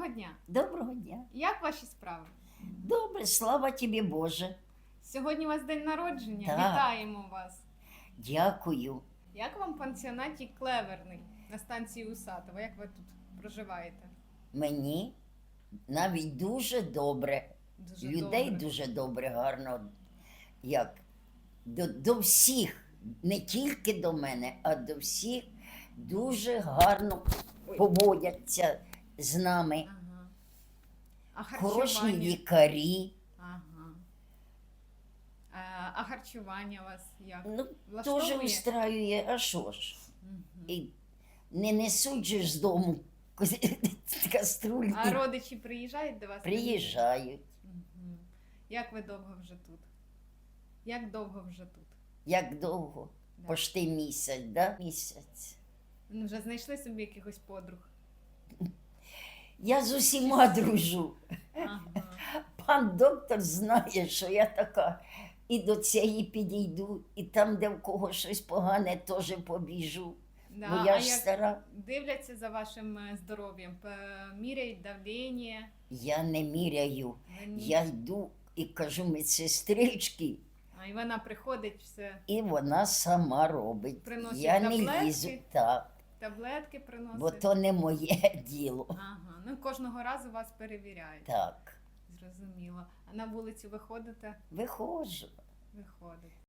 Доброго дня! Доброго дня. Як ваші справи? Добре, слава тобі, Боже. Сьогодні у вас день народження. Так. Вітаємо вас! Дякую. Як вам пансіонаті Клеверний на станції Усатова? Як ви тут проживаєте? Мені навіть дуже добре. Дуже Людей добре. дуже добре, гарно. Як до, до всіх, не тільки до мене, а до всіх дуже гарно поводяться з нами. Ага. А Хороші харчування? лікарі. Ага. А, а харчування у вас як? Ну, Влаштовує? теж устраює, а що ж? Мгм. І не несуть же з дому каструльки. А родичі приїжджають до вас? Приїжджають. Мгм. Як ви довго вже тут? Як довго вже тут? Як довго? Да. Пошти місяць, да? Місяць. Ну, вже знайшли собі якихось подруг. Я з усіма дружу. Ага. Пан доктор знає, що я така. І до цієї підійду, і там, де в кого щось погане, теж побіжу. Да, Бо а ж як стара. дивляться за вашим е, здоров'ям, міряють давлення. Я не міряю. Ні? Я йду і кажу медсестрички, А і вона приходить все, і вона сама робить. Приносить я не лізу так, таблетки приносить. бо то не моє діло. Ага, ну кожного разу вас перевіряють. Так, Зрозуміло. А на вулицю виходите? виходжу. Виходите.